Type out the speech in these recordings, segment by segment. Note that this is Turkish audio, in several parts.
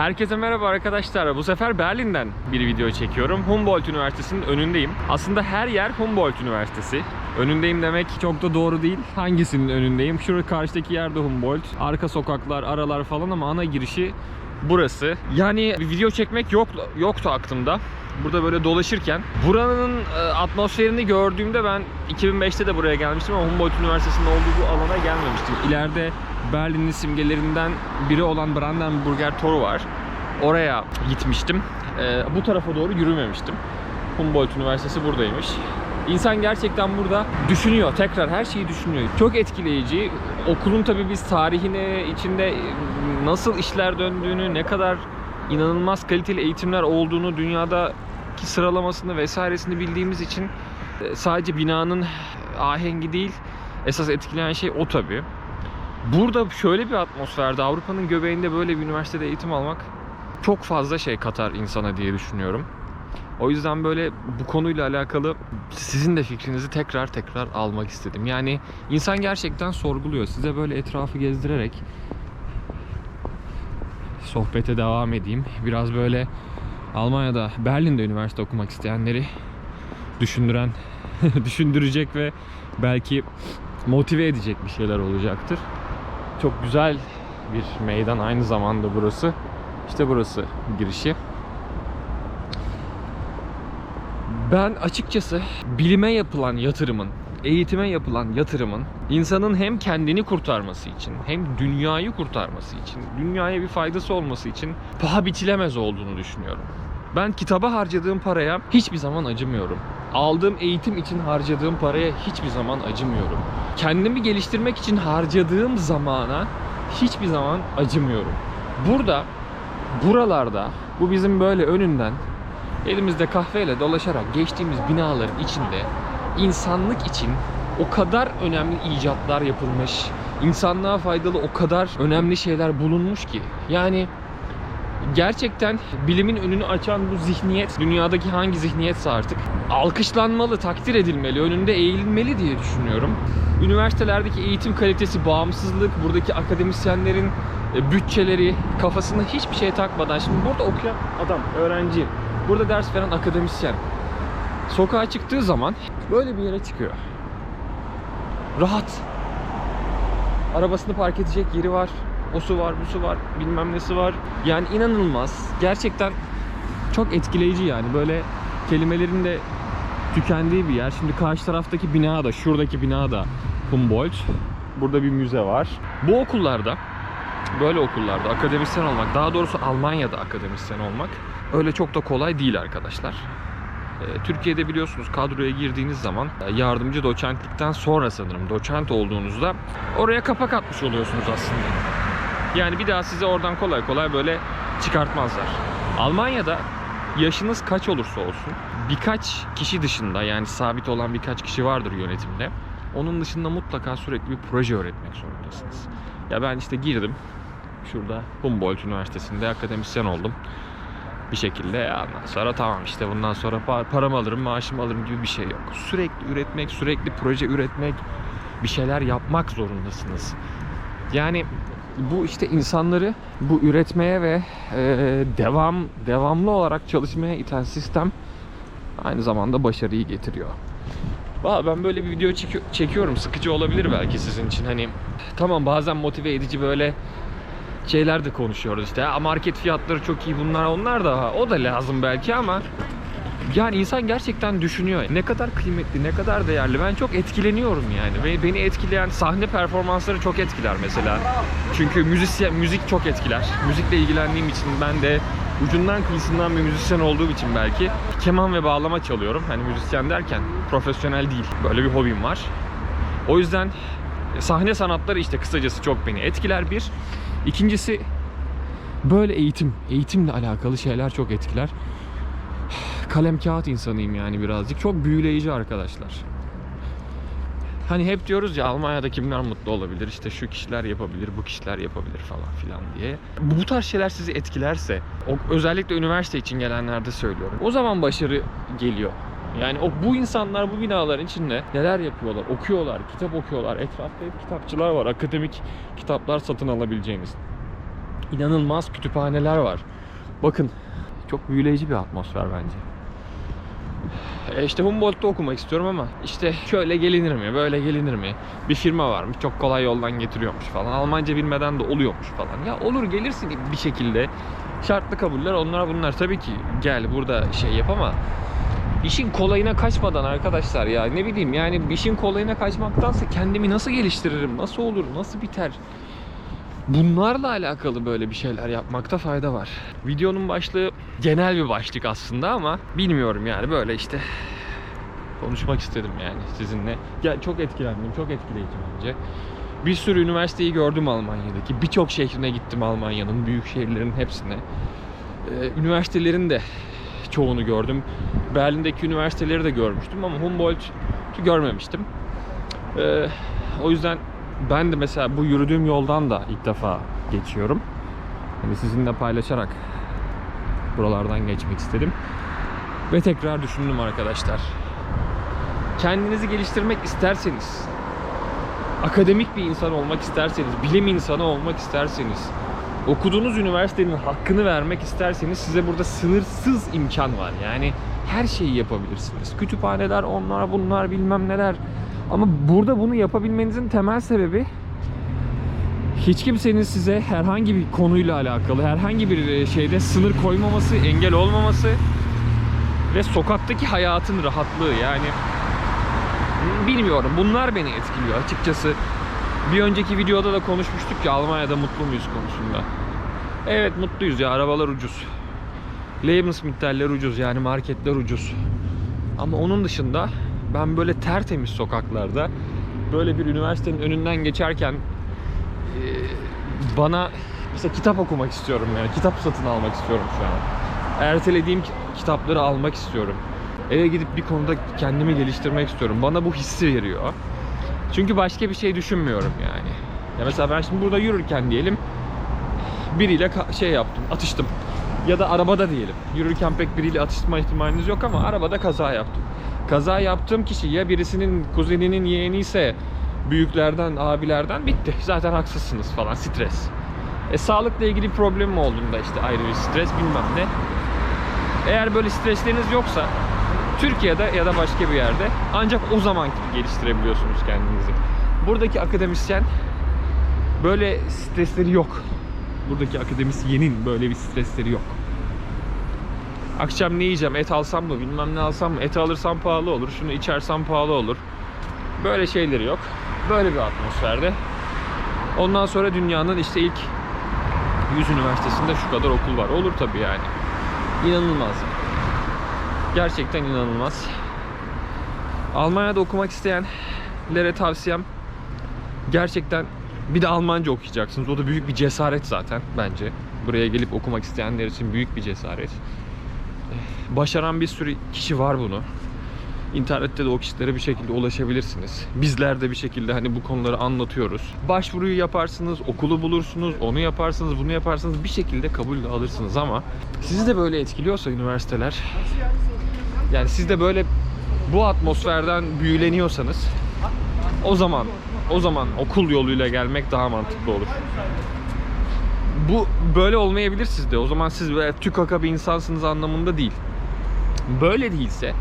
Herkese merhaba arkadaşlar. Bu sefer Berlin'den bir video çekiyorum. Humboldt Üniversitesi'nin önündeyim. Aslında her yer Humboldt Üniversitesi. Önündeyim demek çok da doğru değil. Hangisinin önündeyim? Şurada karşıdaki yerde Humboldt. Arka sokaklar, aralar falan ama ana girişi burası. Yani bir video çekmek yok yoktu aklımda. Burada böyle dolaşırken buranın e, atmosferini gördüğümde ben 2005'te de buraya gelmiştim ama Humboldt Üniversitesi'nin olduğu bu alana gelmemiştim. İleride Berlin'in simgelerinden biri olan Brandenburger Tor var. Oraya gitmiştim. E, bu tarafa doğru yürümemiştim. Humboldt Üniversitesi buradaymış. İnsan gerçekten burada düşünüyor. Tekrar her şeyi düşünüyor. Çok etkileyici. Okulun tabii biz tarihini, içinde nasıl işler döndüğünü, ne kadar inanılmaz kaliteli eğitimler olduğunu, dünyadaki sıralamasını vesairesini bildiğimiz için e, sadece binanın ahengi değil, esas etkileyen şey o tabii. Burada şöyle bir atmosferde, Avrupa'nın göbeğinde böyle bir üniversitede eğitim almak çok fazla şey katar insana diye düşünüyorum. O yüzden böyle bu konuyla alakalı sizin de fikrinizi tekrar tekrar almak istedim. Yani insan gerçekten sorguluyor. Size böyle etrafı gezdirerek sohbete devam edeyim. Biraz böyle Almanya'da, Berlin'de üniversite okumak isteyenleri düşündüren, düşündürecek ve belki motive edecek bir şeyler olacaktır. Çok güzel bir meydan aynı zamanda burası. İşte burası girişi. Ben açıkçası bilime yapılan yatırımın, eğitime yapılan yatırımın insanın hem kendini kurtarması için hem dünyayı kurtarması için, dünyaya bir faydası olması için paha biçilemez olduğunu düşünüyorum. Ben kitaba harcadığım paraya hiçbir zaman acımıyorum. Aldığım eğitim için harcadığım paraya hiçbir zaman acımıyorum. Kendimi geliştirmek için harcadığım zamana hiçbir zaman acımıyorum. Burada, buralarda, bu bizim böyle önünden elimizde kahveyle dolaşarak geçtiğimiz binaların içinde insanlık için o kadar önemli icatlar yapılmış, insanlığa faydalı o kadar önemli şeyler bulunmuş ki. Yani gerçekten bilimin önünü açan bu zihniyet, dünyadaki hangi zihniyetse artık alkışlanmalı, takdir edilmeli, önünde eğilmeli diye düşünüyorum. Üniversitelerdeki eğitim kalitesi, bağımsızlık, buradaki akademisyenlerin e, bütçeleri, kafasında hiçbir şey takmadan şimdi burada okuyan adam, öğrenci, burada ders veren akademisyen sokağa çıktığı zaman böyle bir yere çıkıyor. Rahat. Arabasını park edecek yeri var. O su var, bu su var, bilmem nesi var. Yani inanılmaz. Gerçekten çok etkileyici yani. Böyle kelimelerin de tükendiği bir yer. Şimdi karşı taraftaki bina da, şuradaki bina da Humboldt. Burada bir müze var. Bu okullarda, böyle okullarda akademisyen olmak, daha doğrusu Almanya'da akademisyen olmak öyle çok da kolay değil arkadaşlar. Ee, Türkiye'de biliyorsunuz kadroya girdiğiniz zaman e, yardımcı doçentlikten sonra sanırım doçent olduğunuzda oraya kapak atmış oluyorsunuz aslında. Yani bir daha sizi oradan kolay kolay böyle çıkartmazlar. Almanya'da yaşınız kaç olursa olsun birkaç kişi dışında yani sabit olan birkaç kişi vardır yönetimde. Onun dışında mutlaka sürekli bir proje öğretmek zorundasınız. Ya ben işte girdim şurada Humboldt Üniversitesi'nde akademisyen oldum bir şekilde ya ondan sonra tamam işte bundan sonra pa- paramı alırım maaşımı alırım gibi bir şey yok. Sürekli üretmek, sürekli proje üretmek, bir şeyler yapmak zorundasınız. Yani bu işte insanları bu üretmeye ve e, devam devamlı olarak çalışmaya iten sistem aynı zamanda başarıyı getiriyor. Valla ben böyle bir video çeki- çekiyorum. Sıkıcı olabilir belki sizin için. Hani tamam bazen motive edici böyle şeyler de konuşuyoruz işte. Ha, market fiyatları çok iyi bunlar onlar da o da lazım belki ama yani insan gerçekten düşünüyor. Ne kadar kıymetli, ne kadar değerli. Ben çok etkileniyorum yani. Ve beni etkileyen sahne performansları çok etkiler mesela. Çünkü müzisyen, müzik çok etkiler. Müzikle ilgilendiğim için ben de ucundan kıyısından bir müzisyen olduğum için belki keman ve bağlama çalıyorum. Hani müzisyen derken profesyonel değil. Böyle bir hobim var. O yüzden sahne sanatları işte kısacası çok beni etkiler bir. İkincisi böyle eğitim, eğitimle alakalı şeyler çok etkiler. Kalem kağıt insanıyım yani birazcık. Çok büyüleyici arkadaşlar. Hani hep diyoruz ya Almanya'da kimler mutlu olabilir? İşte şu kişiler yapabilir, bu kişiler yapabilir falan filan diye. Bu tarz şeyler sizi etkilerse, özellikle üniversite için gelenlerde söylüyorum. O zaman başarı geliyor. Yani o bu insanlar bu binaların içinde neler yapıyorlar? Okuyorlar, kitap okuyorlar. Etrafta hep kitapçılar var. Akademik kitaplar satın alabileceğiniz. İnanılmaz kütüphaneler var. Bakın çok büyüleyici bir atmosfer bence. E işte Humboldt'ta okumak istiyorum ama işte şöyle gelinir mi, böyle gelinir mi? Bir firma varmış, çok kolay yoldan getiriyormuş falan. Almanca bilmeden de oluyormuş falan. Ya olur gelirsin bir şekilde. Şartlı kabuller onlar bunlar. Tabii ki gel burada şey yap ama işin kolayına kaçmadan arkadaşlar ya ne bileyim yani işin kolayına kaçmaktansa kendimi nasıl geliştiririm, nasıl olur, nasıl biter? Bunlarla alakalı böyle bir şeyler yapmakta fayda var. Videonun başlığı genel bir başlık aslında ama bilmiyorum yani böyle işte konuşmak istedim yani sizinle. Ya çok etkilendim, çok etkileyici bence. Bir sürü üniversiteyi gördüm Almanya'daki. Birçok şehrine gittim Almanya'nın, büyük şehirlerin hepsine. Ee, üniversitelerin de çoğunu gördüm. Berlin'deki üniversiteleri de görmüştüm ama Humboldt'u görmemiştim. Ee, o yüzden ben de mesela bu yürüdüğüm yoldan da ilk defa geçiyorum. Hani sizinle paylaşarak buralardan geçmek istedim. Ve tekrar düşündüm arkadaşlar. Kendinizi geliştirmek isterseniz, akademik bir insan olmak isterseniz, bilim insanı olmak isterseniz, okuduğunuz üniversitenin hakkını vermek isterseniz size burada sınırsız imkan var. Yani her şeyi yapabilirsiniz. Kütüphaneler, onlar, bunlar, bilmem neler. Ama burada bunu yapabilmenizin temel sebebi hiç kimsenin size herhangi bir konuyla alakalı, herhangi bir şeyde sınır koymaması, engel olmaması ve sokaktaki hayatın rahatlığı yani bilmiyorum bunlar beni etkiliyor açıkçası. Bir önceki videoda da konuşmuştuk ya Almanya'da mutlu muyuz konusunda. Evet mutluyuz ya arabalar ucuz. Lebensmitteller ucuz yani marketler ucuz. Ama onun dışında ben böyle tertemiz sokaklarda böyle bir üniversitenin önünden geçerken e, bana mesela kitap okumak istiyorum yani kitap satın almak istiyorum şu an. Ertelediğim ki- kitapları almak istiyorum. Eve gidip bir konuda kendimi geliştirmek istiyorum. Bana bu hissi veriyor. Çünkü başka bir şey düşünmüyorum yani. Ya mesela ben şimdi burada yürürken diyelim biriyle şey yaptım, atıştım. Ya da arabada diyelim. Yürürken pek biriyle atışma ihtimaliniz yok ama arabada kaza yaptım. Kaza yaptığım kişi ya birisinin kuzeninin yeğeni ise büyüklerden, abilerden bitti. Zaten haksızsınız falan stres. E sağlıkla ilgili problemim olduğunda işte ayrı bir stres bilmem ne. Eğer böyle stresleriniz yoksa Türkiye'de ya da başka bir yerde ancak o zaman geliştirebiliyorsunuz kendinizi. Buradaki akademisyen böyle stresleri yok. Buradaki akademisyenin böyle bir stresleri yok. Akşam ne yiyeceğim? Et alsam mı? Bilmem ne alsam mı? Et alırsam pahalı olur. Şunu içersem pahalı olur. Böyle şeyleri yok. Böyle bir atmosferde. Ondan sonra dünyanın işte ilk 100 üniversitesinde şu kadar okul var. Olur tabii yani. İnanılmaz. Gerçekten inanılmaz. Almanya'da okumak isteyenlere tavsiyem gerçekten bir de Almanca okuyacaksınız. O da büyük bir cesaret zaten bence. Buraya gelip okumak isteyenler için büyük bir cesaret. Başaran bir sürü kişi var bunu. İnternette de o kişilere bir şekilde ulaşabilirsiniz. Bizler de bir şekilde hani bu konuları anlatıyoruz. Başvuruyu yaparsınız, okulu bulursunuz, onu yaparsınız, bunu yaparsınız bir şekilde kabul de alırsınız ama sizi de böyle etkiliyorsa üniversiteler yani siz de böyle bu atmosferden büyüleniyorsanız o zaman o zaman okul yoluyla gelmek daha mantıklı olur. Bu böyle olmayabilir sizde. O zaman siz böyle tükaka bir insansınız anlamında değil. Böyle değilse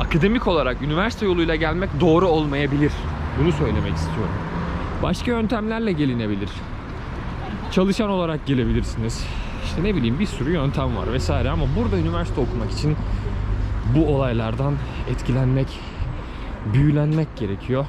akademik olarak üniversite yoluyla gelmek doğru olmayabilir. Bunu söylemek istiyorum. Başka yöntemlerle gelinebilir. Çalışan olarak gelebilirsiniz. İşte ne bileyim bir sürü yöntem var vesaire ama burada üniversite okumak için bu olaylardan etkilenmek, büyülenmek gerekiyor.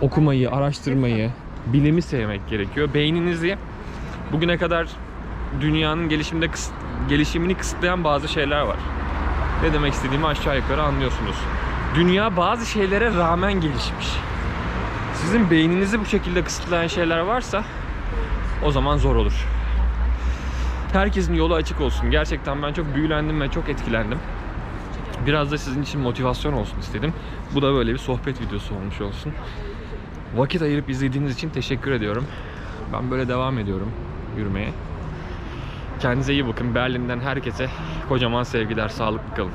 Okumayı, araştırmayı, bilimi sevmek gerekiyor. Beyninizi bugüne kadar dünyanın gelişiminde kıs- gelişimini kısıtlayan bazı şeyler var. Ne demek istediğimi aşağı yukarı anlıyorsunuz. Dünya bazı şeylere rağmen gelişmiş. Sizin beyninizi bu şekilde kısıtlayan şeyler varsa o zaman zor olur. Herkesin yolu açık olsun. Gerçekten ben çok büyülendim ve çok etkilendim. Biraz da sizin için motivasyon olsun istedim. Bu da böyle bir sohbet videosu olmuş olsun. Vakit ayırıp izlediğiniz için teşekkür ediyorum. Ben böyle devam ediyorum yürümeye. Kendinize iyi bakın. Berlin'den herkese kocaman sevgiler, sağlıklı kalın.